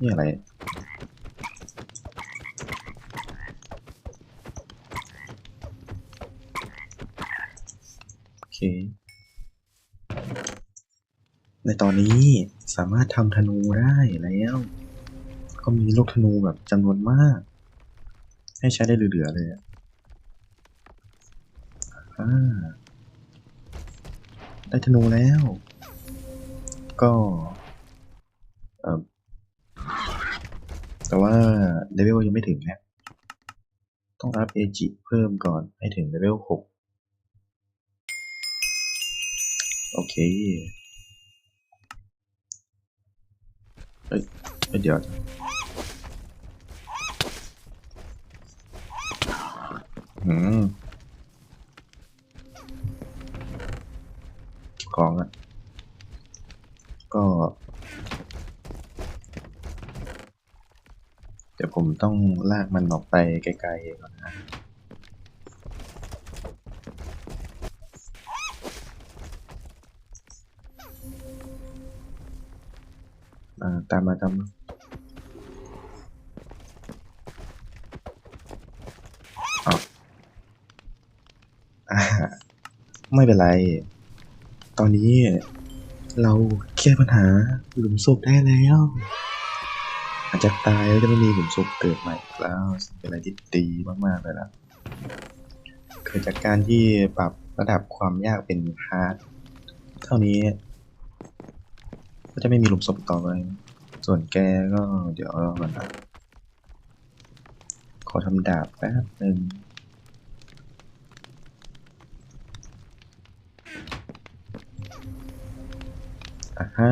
นี่อะไร โอเค ในตอนนี้สามารถทำธนูได้แล้ว ก็มีลูกธนูแบบจำนวนมาก ให้ใช้ได้เหลือๆเลยอะอ่าได้ธนูแล้ว ก็เออ แต่ว่าเลเวลยังไม่ถึงนะต้องอัพเอจิเพิ่มก่อนให้ถึงเลเวลหกโอเคเฮ้ยเดี๋ยวอืมของอะ ก็ ดี๋ยวผมต้องลากมันออกไปไกลๆก่อนนะตามมาตามมาอ้าวอ่าไม่เป็นไร ตอนนี้เราแก้ปัญหาหลุมศพได้แล้ว หลังจากตายแล้วจะไม่มีหลุมศพเกิดใหม่แล้วเป็นอะไรที่ดีมากๆเลยล่ะเกิดจากการที่ปรับระดับความยากเป็นฮาร์ดเท่านี้ ก็จะไม่มีหลุมศพต่อไป ส่วนแกก็เดี๋ยวรอก่อนนะขอทำดาบแป๊บหนึ่งอ่าฮะ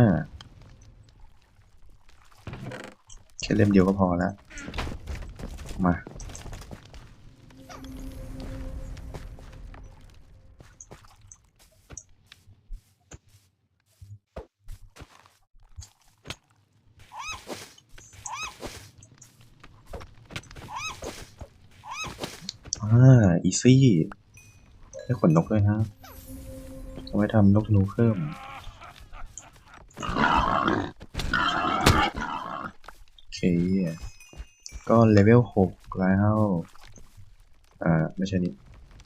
แค่เล่มเดียวก็พอแล้ว มา อ่า อีซี่ได้ขนนกด้วยฮะเอาไว้ทำนกนูเพิ่ม โอ เคก็เลเวลหกแล้วอ่าไม่ใช่นี่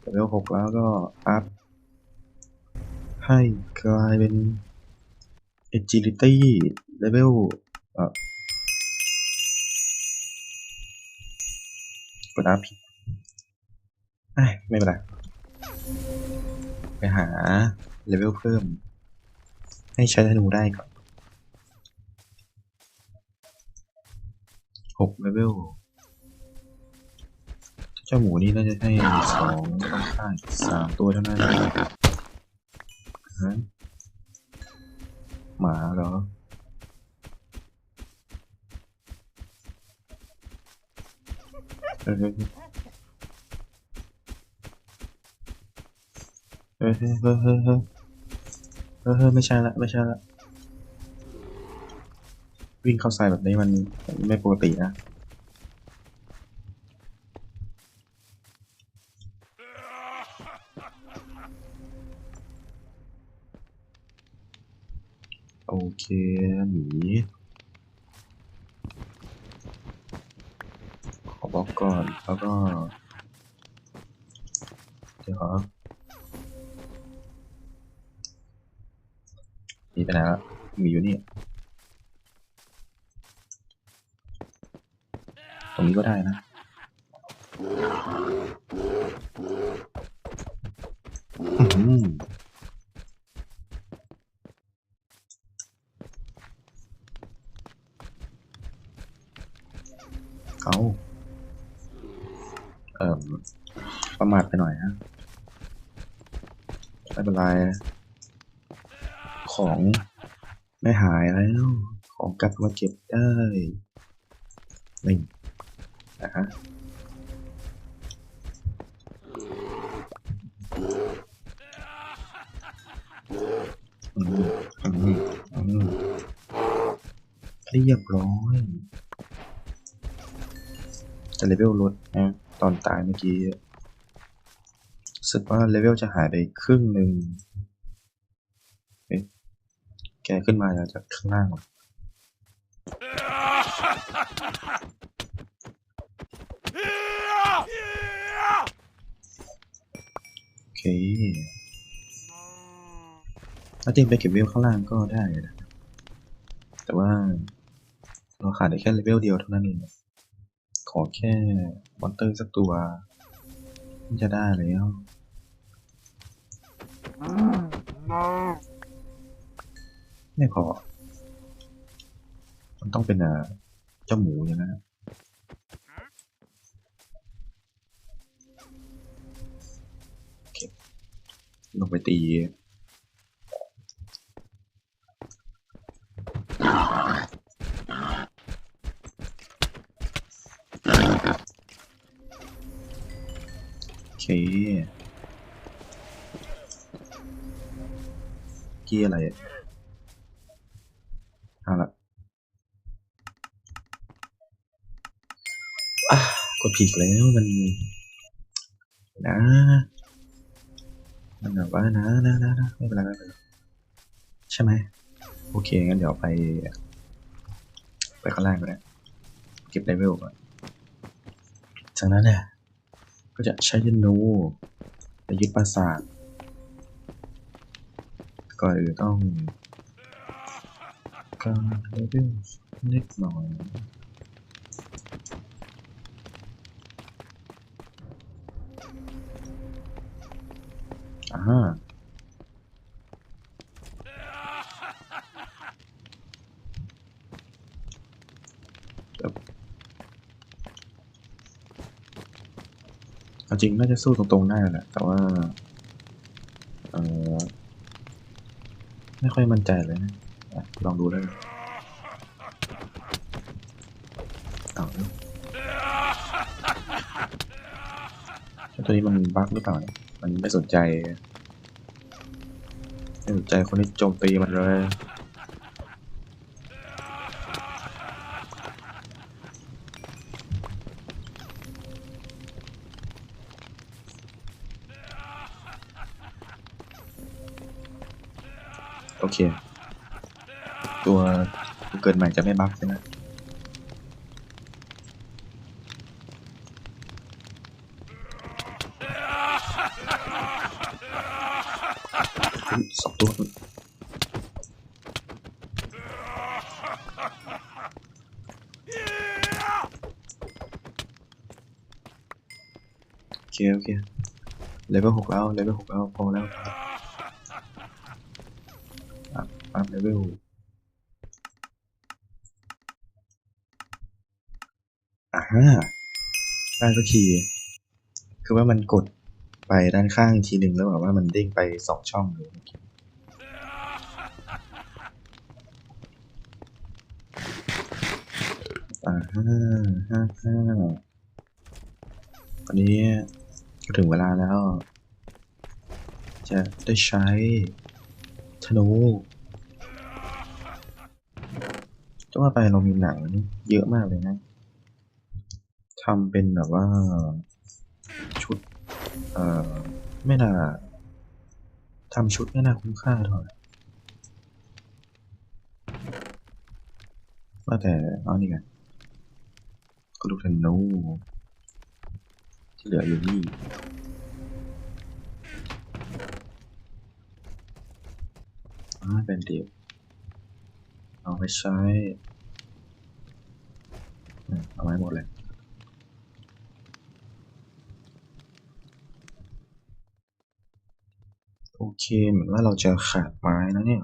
เลเวลหกแล้วก็อัพให้กลายเป็น agility เลเวลอ่อกดอัพผิดเอ้ไม่เป็นไรไปหาเลเวลเพิ่ม ให้ใช้ธนูได้ก่อน 6กเลเวลเจ้าหมูนี่น่าจะให้2ต้องฆ่าสตัวเท่านั้นฮะหมาเหรอเฮ้ยเฮ้ยเฮ้ยเฮ้ยเฮ้ยไม่ใช่ละไม่ใช่ละ วิ่งเข้าใส่แบบนี้มันไม่ปกตินะโอเคหมีขอบล็อกก่อนแล้วก็เดี๋ยวหมีไปไหนละหมีอยู่นี่ ตรงนี้ก็ได้นะเอาเอ่อประมาทไปหน่อยฮะไม่เป็นไร ของไม่หายแล้ว ของกลับมาเก็บได้นี่ ฮะเรียบร้อยจะเลเวลลดนะตอนตายเมื่อกี้รู้สึกว่าเลเวลจะหายไปครึ่งหนึ่งเอ๊ะแกขึ้นมาจากข้างล่างหรอ โอ เคถ้าจริงไปเก็บเวลข้างล่างก็ได้นะแต่ว่าเราขาดได้แค่เลเวลเดียวเท่านั้นเองขอแค่มอนเตอร์สักตัวมันจะได้แล้วไม่พอ มันต้องเป็นเจ้าหมูอย่างนั้น ลงไปตีโอเคเกียอะไรอะเอาละอะกดผิดแล้วมันนะ มันแบบว่านะนะนะนะไม่เป็นไรไม่เป็นไรใช่ไหมโอเคงั้นเดี๋ยวไป ไปข้างล่างก็ได้เก็บเลเวลก่อนจากนั้นเนี่ยก็จะใช้ยนูไปยึดปราสาทก่อนอื่นต้องการเลเวลเล็กหน่อย อ่าเอาจริงน่าจะสู้ตรงๆได้แหละ แต่ว่า เออไม่ค่อยมั่นใจเลยนะอะลองดูแล้เอาตัวนี้มันบั๊กหรือเปล่าเนี่ยมันไม่สนใจ ใจคนที่โจมตีมันเลยโอเค ตัวเกิดใหม่จะไม่บั๊กใช่ไหมอุ๊ยสองตัวโอ เคโอเคเลเวลหกแล้วเลเวลหกแล้วพอแล้วอัพอัพเลเวลอ่าฮะได้สักที คือว่ามันกดไปด้านข้างทีหนึ่งแล้วแบบว่ามันเด้งไปสองช่องเลยเมื่อกี้อ่าฮะฮ่าฮ่าตอนนี้ ถึงเวลาแล้ว จะได้ใช้ธนูจะว่าไปเรามีหนังเยอะมากเลยนะทำเป็นแบบว่า ชุด เอ่อ ไม่น่าทำชุดไม่น่าคุ้มค่าเท่าไหร่ว่าแต่เอานี่กันก็ลูกธนู ที่เหลืออยู่นี่อ่าเป็นเดียวเอาไปใช้เอาไว้หมดเลยโอเค เหมือนว่าเราจะขาดไม้นะเนี่ย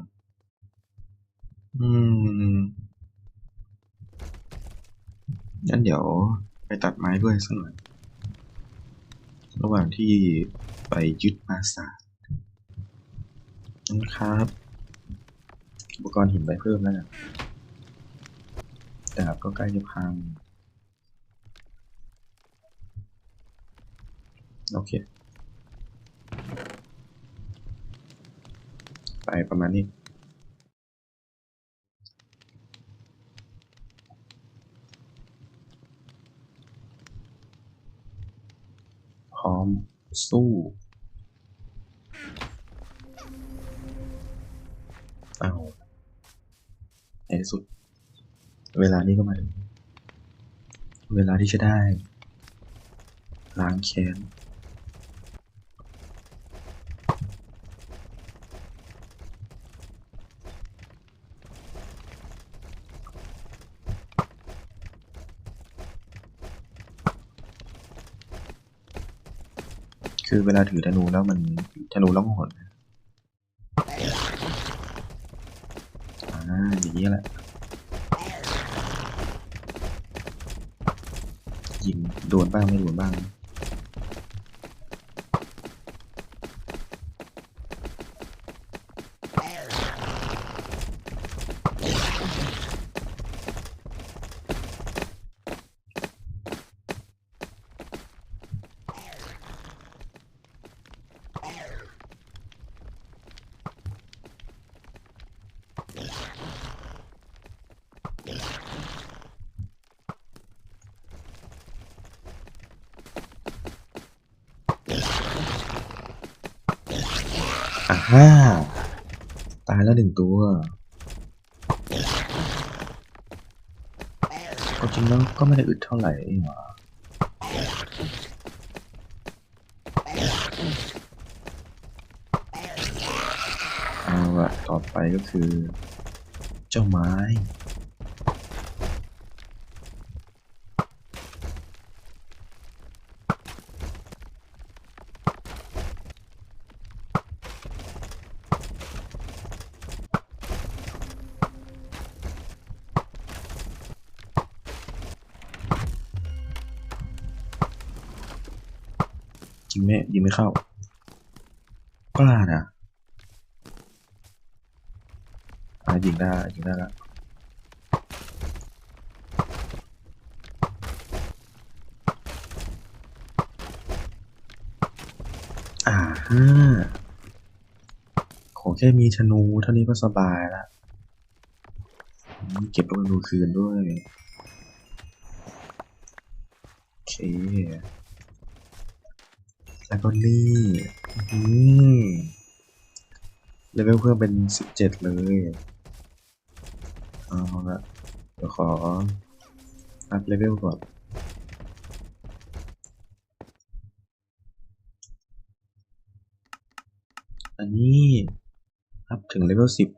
อืม งั้นเดี๋ยวไปตัดไม้ด้วยสักหน่อย ระหว่างที่ไปยึดปราสาทนะครับอุปกรณ์หินไปเพิ่มแล้วนะดาบก็ใกล้จะพัง โอเค ไปประมาณนี้ สุด เวลานี้ก็มาถึงเวลาที่จะได้ ล้างแค้นคือเวลาถือธนูแล้วมันธนูล่องหนอ่า อย่างนี้แหละยิงโดนบ้างไม่โดนบ้าง อ่าฮ่า ตายแล้วหนึ่งตัว ก็จริงแล้วก็ไม่ได้อึดเท่าไหร่เองหรอเอาละต่อไปก็คือ เจ้าไม้ ยิงไม่ยิงไม่เข้า กล้านะอะยิงได้ยิงได้ละอ่าฮะขอแค่มีธนูเท่านี้ก็สบายละเก็บลูกธนูคืนด้วยโอเค แล้วก็นี่อื้เลเวลเพิ่มเป็นสิบเจ็ดเลยเอาละเดี๋ยวขออัพเลเวลก่อนอันนี้อัพถึงเลเวลสิบ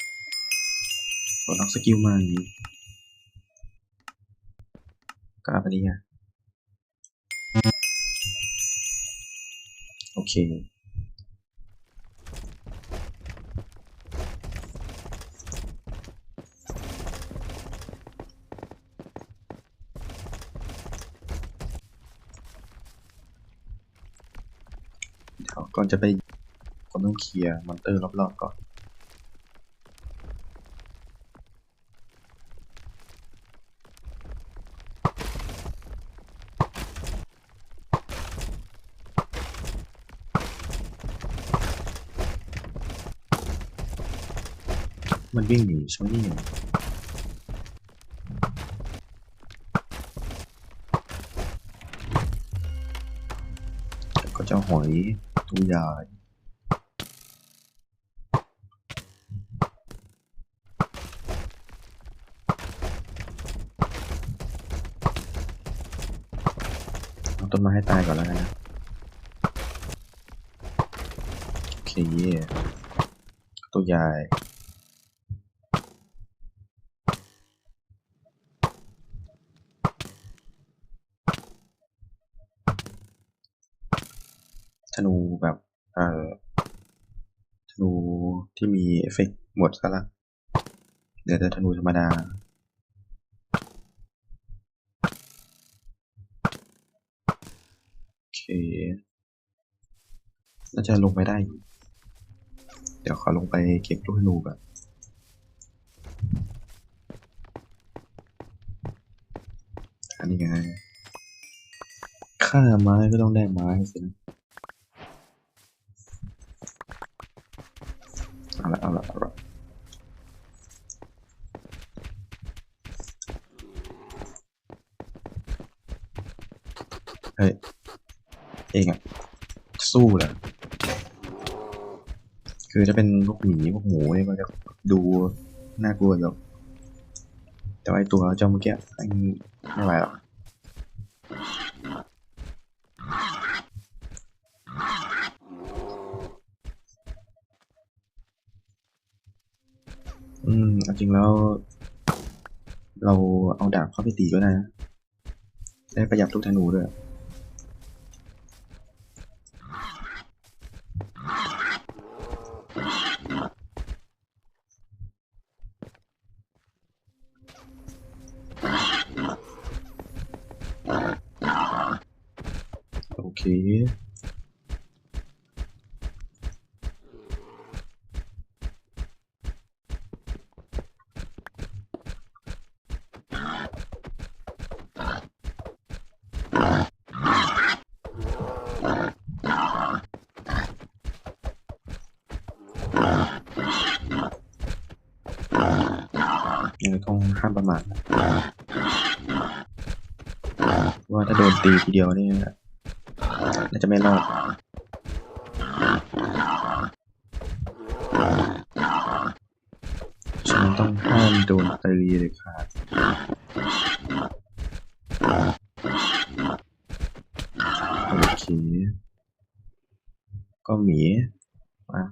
กดล็อกสกิลมาอย่างนี้ก็อัพอันนี้อะ โอเคก่อนจะไปก็ต้องเคลียร์มอนเตอร์รอบๆก่อน วิ่งหนีใช่ไหมเนี่ก็จ้าหอยตัวใหญ่เอาต้นไม้ให้ตายก่อนแล้วกันนะ โอเค ตัวใหญ่ ธนู แบบเอ่อธนูที่มีเอฟเฟกต์หมดซะละเหลือแต่ธนูธรรมดาโอเคน่าจะลงไปได้อยู่เดี๋ยวขอลงไปเก็บลูกธนูก่อนอันนี้ไงฆ่าไม้ก็ต้องได้ไม้สินะ เอา ละเอาละเอาละเฮ้ย เองอะสู้เหรอคือจะเป็นพวกหมีพวกหมูเนี่ยก็จะดูน่ากลัวอยู่แต่ว่าไอตัวเจ้าเมื่อกี้ไอ้ไม่ไหวหรอก ริงๆแล้ว เราเอาดาบเข้าไปตีก็ได้นะได้ประหยัดลูกธนูด้วยโอเค ยังต้องห้ามประมาทว่าถ้าโดนตีทีเดียวนี่น่าจะไม่รอดฉันต้องห้ามโดนตีเลยค่ะโอเค ก็หมีมา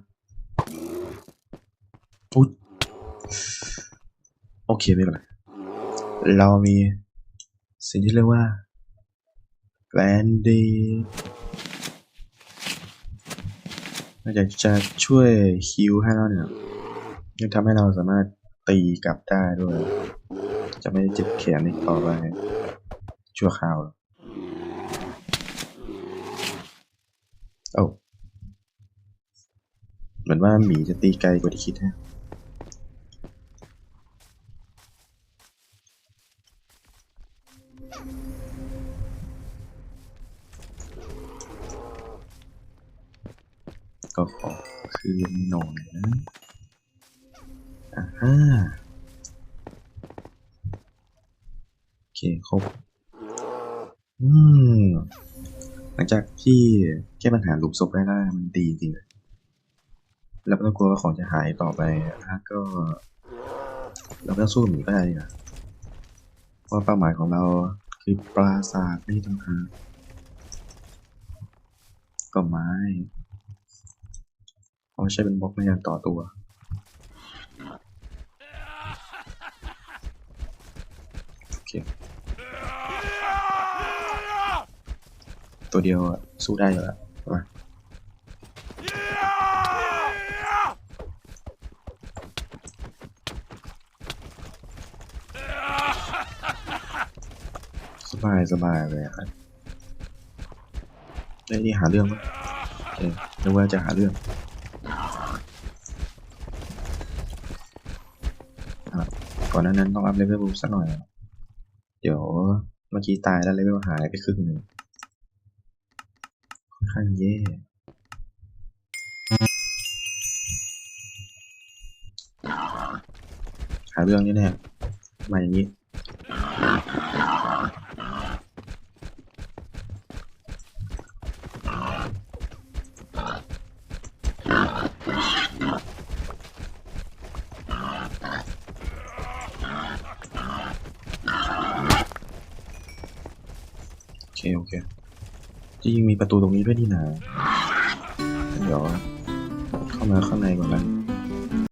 อุ๊ยโอ เคไม่เป็นไรเรามีสิ่งที่เรียกว่าแกรนดีนอกจากจะช่วยฮิวให้เราเนี่ยยังทำให้เราสามารถตีกลับได้ด้วย จะไม่เจ็บแขนอีกต่อไปชั่วคราวโอ้าเหมือนว่าหมีจะตีไกลกว่าที่คิดฮะ ก่อยนะอ่าฮ่าโอเคครบ อืม หลังจากที่แก้ปัญหาหลุมศพได้แล้วมันดีจริงเลยแล้วไม่ต้องกลัวว่าของจะหายต่อไปนะก็ เราไม่ต้องสู้หมีก็ได้นะเพราเป้าหมายของเราคือปราสาทนี่ต่างหากก็ไม้ เอามาใช้เป็นบล็อกในการต่อตัวโอเคตัวเดียวอะสู้ได้อยู่แล้วมาสบายสบายเลยอะครับไอ้นี่หาเรื่องมั้ยโอเคนึกว่าจะหาเรื่อง ก่ อนหน้านั้นต้องอัพเลเวลสักหน่อย เดี๋ยวเมื่อกี้ตายแล้วเลเวลหายไปครึ่งหนึ่งค่อนข้างแย่หาเรื่องนี่แน่มาอย่างนี้ โอเค โอเค ยังมีประตูตรงนี้ด้วยนี่นะเดี๋ยวเข้ามาข้างในก่อนนะ